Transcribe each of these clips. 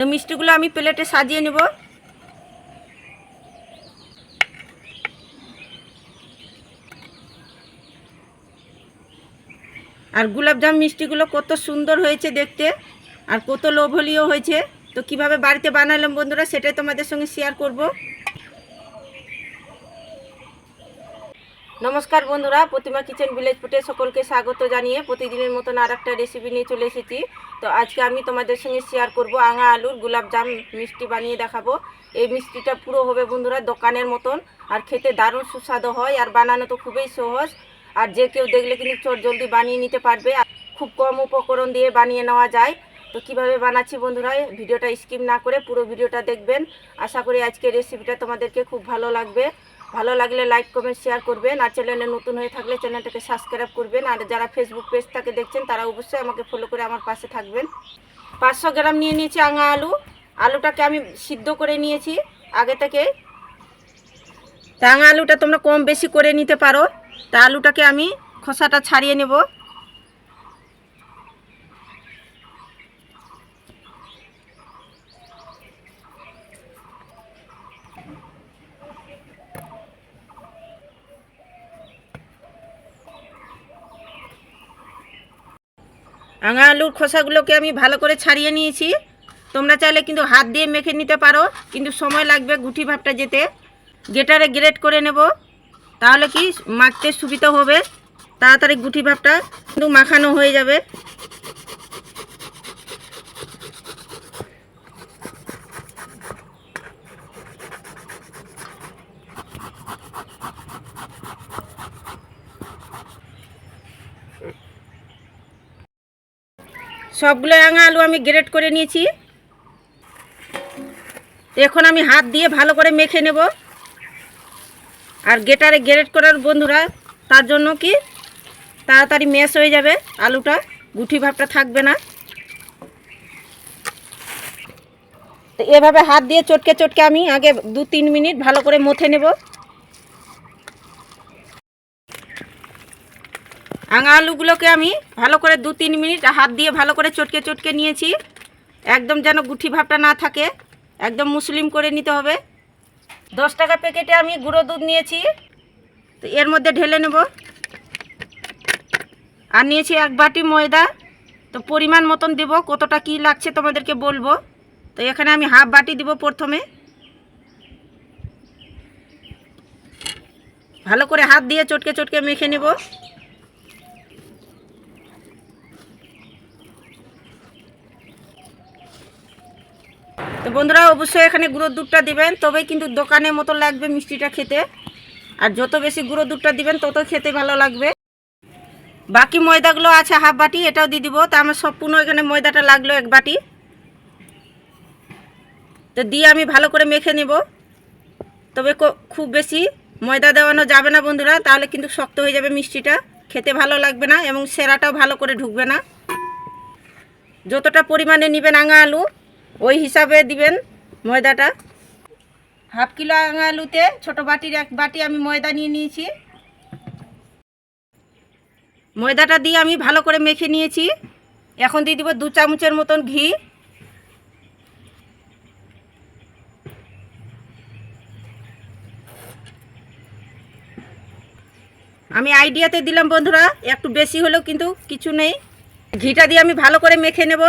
তো মিষ্টিগুলো আমি প্লেটে সাজিয়ে নেব। আর গুলাবজাম মিষ্টিগুলো কত সুন্দর হয়েছে দেখতে, আর কত লোভলীয় হয়েছে। তো কীভাবে বাড়িতে বানালাম বন্ধুরা, সেটাই তোমাদের সঙ্গে শেয়ার করব। নমস্কার বন্ধুরা, প্রতিমা কিচেন ভিলেজ ফুটে সকলকে স্বাগত জানিয়ে প্রতিদিনের মতন আর একটা রেসিপি নিয়ে চলে এসেছি। তো আজকে আমি তোমাদের সঙ্গে শেয়ার করব আঙা আলুর গোলাপজাম মিষ্টি বানিয়ে দেখাবো। এই মিষ্টিটা পুরো হবে বন্ধুরা দোকানের মতন, আর খেতে দারুণ সুস্বাদু হয়, আর বানানো তো খুবই সহজ। আর যে কেউ দেখলে কিন্তু চট জলদি বানিয়ে নিতে পারবে, আর খুব কম উপকরণ দিয়ে বানিয়ে নেওয়া যায়। তো কীভাবে বানাচ্ছি বন্ধুরা, ভিডিওটা স্কিপ না করে পুরো ভিডিওটা দেখবেন। আশা করি আজকে রেসিপিটা তোমাদেরকে খুব ভালো লাগবে। ভালো লাগলে লাইক কমেন্ট শেয়ার করবেন। আর চ্যানেলে নতুন হয়ে থাকলে চ্যানেলটাকে সাবস্ক্রাইব করবেন। আর যারা ফেসবুক পেজ থাকে দেখছেন, তারা অবশ্যই আমাকে ফলো করে আমার পাশে থাকবেন। পাঁচশো গ্রাম নিয়ে নিয়েছি আঙা আলু। আলুটাকে আমি সিদ্ধ করে নিয়েছি আগে থেকে। তা আঙা আলুটা তোমরা কম বেশি করে নিতে পারো। তা আলুটাকে আমি খোসাটা ছাড়িয়ে নেব। আঙা আলুর খোসাগুলোকে আমি ভালো করে ছাড়িয়ে নিয়েছি। তোমরা চাইলে কিন্তু হাত দিয়ে মেখে নিতে পারো, কিন্তু সময় লাগবে গুটি ভাবটা যেতে। গেটারে গ্রেট করে নেব, তাহলে কি মাখতে সুবিধা হবে? তাড়াতাড়ি গুটি ভাবটা কিন্তু মাখানো হয়ে যাবে। সবগুলো রাঙা আলু আমি গ্রেট করে নিয়েছি। এখন আমি হাত দিয়ে ভালো করে মেখে নেব। আর গেটারে গ্রেট করার বন্ধুরা, তার জন্য কি? তাড়াতাড়ি ম্যাশ হয়ে যাবে, আলুটা, গুঠি ভাবটা থাকবে না। তো এভাবে হাত দিয়ে চটকে চটকে আমি আগে দু তিন মিনিট ভালো করে মথে নেব। আঙা আলুগুলোকে আমি ভালো করে দু তিন মিনিট হাত দিয়ে ভালো করে চটকে চটকে নিয়েছি। একদম যেন গুঠি ভাবটা না থাকে। একদম মুসলিম করে নিতে হবে। দশ টাকা প্যাকেটে আমি গুঁড়ো দুধ নিয়েছি। তো এর মধ্যে ঢেলে নেব। আর নিয়েছি এক বাটি ময়দা। তো পরিমাণ মতন দেব, কতটা কি লাগছে তোমাদেরকে বলব। তো এখানে আমি হাফ বাটি দিব প্রথমে। ভালো করে হাত দিয়ে চটকে চটকে মেখে নেব। তো বন্ধুরা অবশ্যই এখানে গুঁড়ো দুধটা দিবেন, তবেই কিন্তু দোকানের মতো লাগবে মিষ্টিটা খেতে। আর যত বেশি গুঁড়ো দুধটা দিবেন, তত খেতে ভালো লাগবে। বাকি ময়দাগুলো আছে হাফ বাটি, এটাও দিয়ে দিব। তা আমার সম্পূর্ণ এখানে ময়দাটা লাগল এক বাটি। তো দিয়ে আমি ভালো করে মেখে নেব। তবে খুব বেশি ময়দা দেওয়ানো যাবে না বন্ধুরা, তাহলে কিন্তু শক্ত হয়ে যাবে মিষ্টিটা। খেতে ভালো লাগবে না এবং সেরাটাও ভালো করে ঢুকবে না। যতটা পরিমাণে নেবেন আঙা আলু ওই হিসাবে দিবেন ময়দাটা। হাফ কিলো আলুতে ছোটো বাটির এক বাটি আমি ময়দা নিয়ে নিয়েছি। ময়দাটা দিয়ে আমি ভালো করে মেখে নিয়েছি। এখন দিয়ে দিব দু চামচের মতন ঘি। আমি আইডিয়াতে দিলাম বন্ধুরা, একটু বেশি হলেও কিন্তু কিছু নেই। ঘিটা দিয়ে আমি ভালো করে মেখে নেব।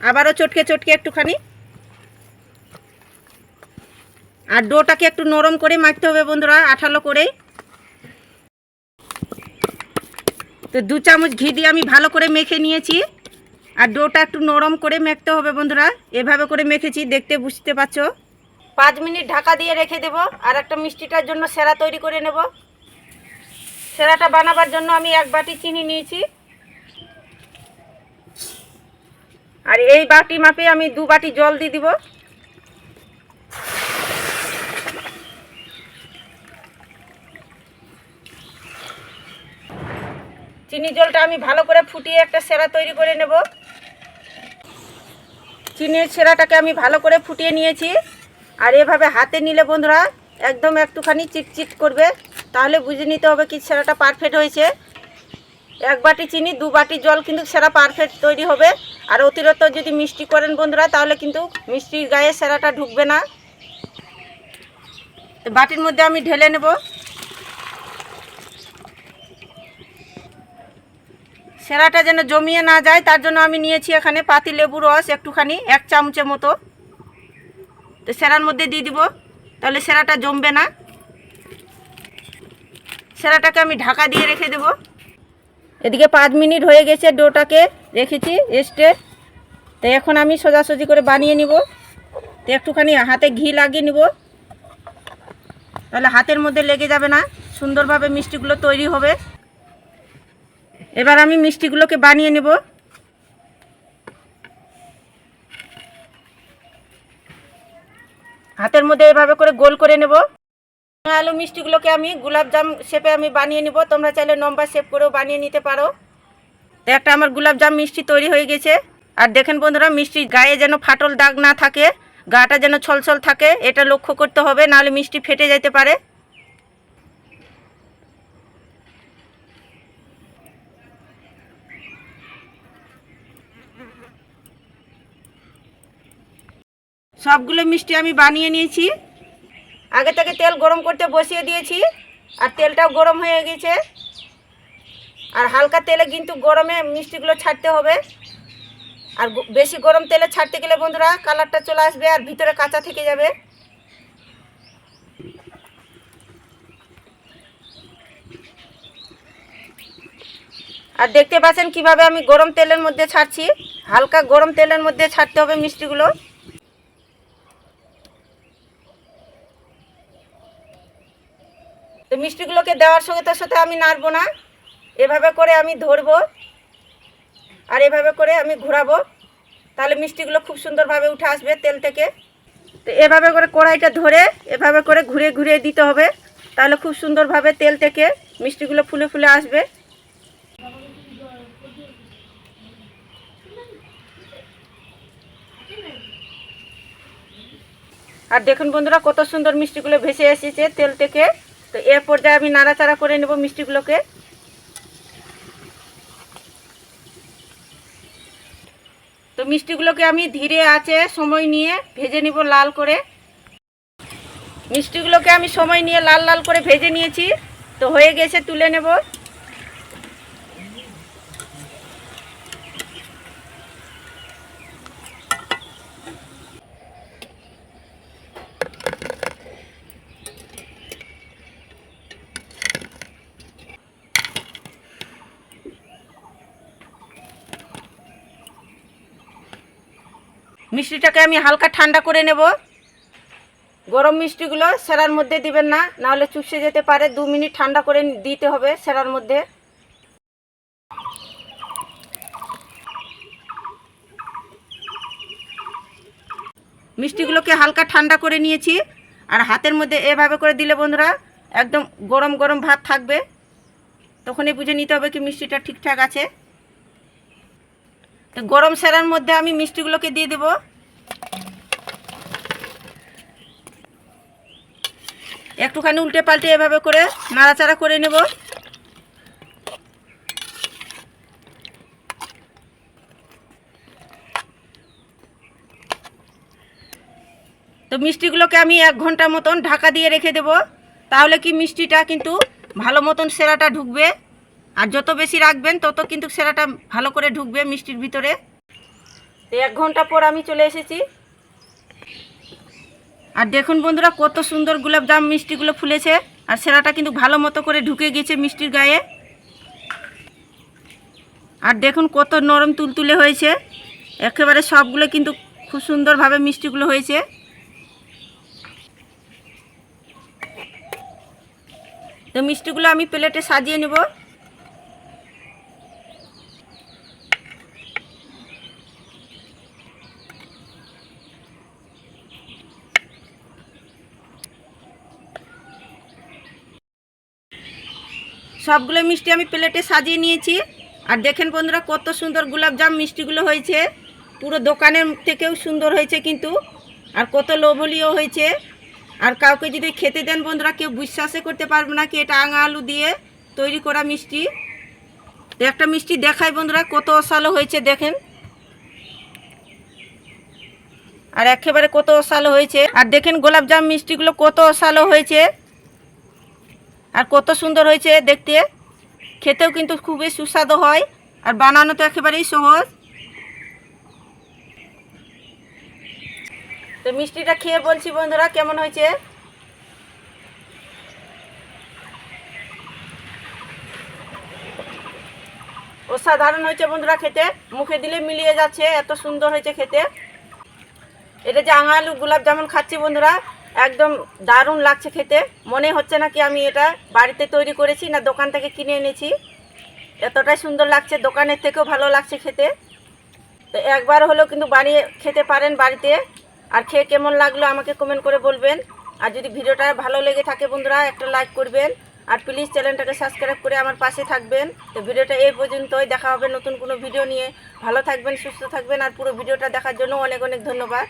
আবারও চটকে চটকে একটুখানি। আর ডোটাকে একটু নরম করে মাখতে হবে বন্ধুরা, আঠালো করে তো দু চামচ ঘি দিয়ে আমি ভালো করে মেখে নিয়েছি। আর ডোটা একটু নরম করে মেখতে হবে বন্ধুরা, এভাবে করে মেখেছি, দেখতে বুঝতে পারছ? পাঁচ মিনিট ঢাকা দিয়ে রেখে দেব, আর একটা মিষ্টিটার জন্য সেরা তৈরি করে নেব। সেরাটা বানাবার জন্য আমি এক বাটি চিনি নিয়েছি। আর এই বাটি মাপে আমি দু বাটি জল দিয়ে দিব। চিনি জলটা আমি ভালো করে ফুটিয়ে একটা সেরা তৈরি করে নেব। চিনির সেরাটাকে আমি ভালো করে ফুটিয়ে নিয়েছি। আর এভাবে হাতে নিলে বন্ধুরা একদম একটুখানি চিটচিট করবে। তাহলে বুঝে নিতে হবে কি সেরাটা পারফেক্ট হয়েছে। এক বাটি চিনি, দু বাটি জল কিন্তু সেরা পারফেক্ট তৈরি হবে। আর অতিরিক্ত যদি মিষ্টি করেন বন্ধুরা, তাহলে কিন্তু মিষ্টির গায়ে সেরাটা ঢুকবে না। বাটির মধ্যে আমি ঢেলে নেব। সেরাটা যেন জমিয়ে না যায়, তার জন্য আমি নিয়েছি এখানে পাতি লেবু রস একটুখানি, এক চামচের মতো। তো সেরার মধ্যে দিয়ে দিব, তাহলে সেরাটা জমবে না। সেরাটাকে আমি ঢাকা দিয়ে রেখে দেব। এদিকে পাঁচ মিনিট হয়ে গেছে ডোটাকে রেখেছি রেস্টে। তো এখন আমি সোজাসুজি করে বানিয়ে নিব। তো একটুখানি হাতে ঘি লাগিয়ে নিব। তাহলে হাতের মধ্যে লেগে যাবে না। সুন্দরভাবে মিষ্টিগুলো তৈরি হবে। এবার আমি মিষ্টিগুলোকে বানিয়ে নেব। হাতের মধ্যে এভাবে করে গোল করে নেব। আলু মিষ্টিগুলোকে আমি গোলাপ জাম শেপে আমি বানিয়ে নিব। তোমরা চাইলে লম্বা শেপ করেও বানিয়ে নিতে পারো। তো একটা আমার গোলাপ জাম মিষ্টি তৈরি হয়ে গেছে। আর দেখেন বন্ধুরা মিষ্টির গায়ে যেন ফাটল দাগ না থাকে, গাটা যেন ছলছল থাকে, এটা লক্ষ্য করতে হবে, নাহলে মিষ্টি ফেটে যেতে পারে। সবগুলো মিষ্টি আমি বানিয়ে নিয়েছি। আগে থেকে তেল গরম করতে বসিয়ে দিয়েছি, আর তেলটাও গরম হয়ে গেছে। আর হালকা তেলে কিন্তু গরমে মিষ্টিগুলো ছাড়তে হবে। আর বেশি গরম তেলে ছাড়তে গেলে বন্ধুরা কালারটা চলে আসবে আর ভিতরে কাঁচা থেকে যাবে। আর দেখতে পাচ্ছেন কীভাবে আমি গরম তেলের মধ্যে ছাড়ছি? হালকা গরম তেলের মধ্যে ছাড়তে হবে মিষ্টিগুলো। তো মিষ্টিগুলোকে দেওয়ার সঙ্গে তার সাথে আমি নাড়বো না। এভাবে করে আমি ধরবো আর এভাবে করে আমি ঘোরাবো। তাহলে মিষ্টিগুলো খুব সুন্দরভাবে উঠে আসবে তেল থেকে। তো এভাবে করে কড়াইটা ধরে এভাবে করে ঘুরে ঘুরে দিতে হবে। তাহলে খুব সুন্দরভাবে তেল থেকে মিষ্টিগুলো ফুলে ফুলে আসবে। আর দেখুন বন্ধুরা কত সুন্দর মিষ্টিগুলো ভেসে এসেছে তেল থেকে। তো এর পর্যায়ে আমি নাড়াচাড়া করে নেব মিষ্টিগুলোকে। তো মিষ্টিগুলোকে আমি ধীরে আছে সময় নিয়ে ভেজে নিব লাল করে। মিষ্টিগুলোকে আমি সময় নিয়ে লাল লাল করে ভেজে নিয়েছি। তো হয়ে গেছে, তুলে নেব। মিষ্টিটাকে আমি হালকা ঠান্ডা করে নেব। গরম মিষ্টিগুলো সেরার মধ্যে দিবেন না, নাহলে চুষে যেতে পারে। দু মিনিট ঠান্ডা করে দিতে হবে সেরার মধ্যে। মিষ্টিগুলোকে হালকা ঠান্ডা করে নিয়েছি, আর হাতের মধ্যে এভাবে করে দিলে বন্ধুরা একদম গরম গরম ভাব থাকবে। তখনই বুঝে নিতে হবে কি মিষ্টিটা ঠিকঠাক আছে। তো গরম সেরার মধ্যে আমি মিষ্টিগুলোকে দিয়ে দেব। একটুখানি উল্টে পাল্টে এভাবে করে নাড়াচাড়া করে নেব। তো মিষ্টিগুলোকে আমি এক ঘণ্টা মতন ঢাকা দিয়ে রেখে দেব। তাহলে কি মিষ্টিটা কিন্তু ভালো মতন সেরাটা ঢুকবে? আর যত বেশি রাখবেন, তত কিন্তু সেরাটা ভালো করে ঢুকবে মিষ্টির ভিতরে। তো এক ঘণ্টা পর আমি চলে এসেছি। আর দেখুন বন্ধুরা, কত সুন্দর গোলাপ জাম মিষ্টিগুলো ফুলেছে। আর সেরাটা কিন্তু ভালো মতো করে ঢুকে গেছে মিষ্টির গায়ে। আর দেখুন কত নরম তুলতুলে হয়েছে। একেবারে সবগুলো কিন্তু খুব সুন্দরভাবে মিষ্টিগুলো হয়েছে। তো মিষ্টিগুলো আমি প্লেটে সাজিয়ে নেব। সবগুলো মিষ্টি আমি প্লেটে সাজিয়ে নিয়েছি। আর দেখেন বন্ধুরা, কত সুন্দর গোলাপজাম মিষ্টিগুলো হয়েছে। পুরো দোকানের থেকেও সুন্দর হয়েছে কিন্তু, আর কত লোভলীয় হয়েছে। আর কাউকে যদি খেতে দেন বন্ধুরা, কেউ বিশ্বাসই করতে পারবে না কি এটা আঙা আলু দিয়ে তৈরি করা মিষ্টি। তো একটা মিষ্টি দেখাই বন্ধুরা, কত অসালো হয়েছে দেখেন। আর একেবারে কত অসালো হয়েছে। আর দেখেন গোলাপ জাম মিষ্টিগুলো কত অসালো হয়েছে। আর কত সুন্দর হয়েছে দেখতে। খেতেও কিন্তু খুবই সুস্বাদু হয়, আর বানানো তো একেবারেই সহজ। তো মিষ্টিটা খেয়ে বলছি বন্ধুরা, কেমন হয়েছে? অসাধারণ হয়েছে বন্ধুরা খেতে। মুখে দিলে মিলিয়ে যাচ্ছে, এত সুন্দর হয়েছে খেতে। এটা যে আঙা আলু, গোলাপ জামুন খাচ্ছি বন্ধুরা। একদম দারুণ লাগছে খেতে। মনে হচ্ছে না কি আমি এটা বাড়িতে তৈরি করেছি না দোকান থেকে কিনে এনেছি। এতটাই সুন্দর লাগছে, দোকানের থেকেও ভালো লাগছে খেতে। তো একবার হলেও কিন্তু বানিয়ে খেতে পারেন বাড়িতে। আর খেয়ে কেমন লাগল আমাকে কমেন্ট করে বলবেন। আর যদি ভিডিওটা ভালো লেগে থাকে বন্ধুরা, একটা লাইক করবেন। আর প্লিজ চ্যানেলটাকে সাবস্ক্রাইব করে আমার পাশে থাকবেন। তো ভিডিওটা এই পর্যন্তই, দেখা হবে নতুন কোনো ভিডিও নিয়ে। ভালো থাকবেন, সুস্থ থাকবেন। আর পুরো ভিডিওটা দেখার জন্য অনেক অনেক ধন্যবাদ।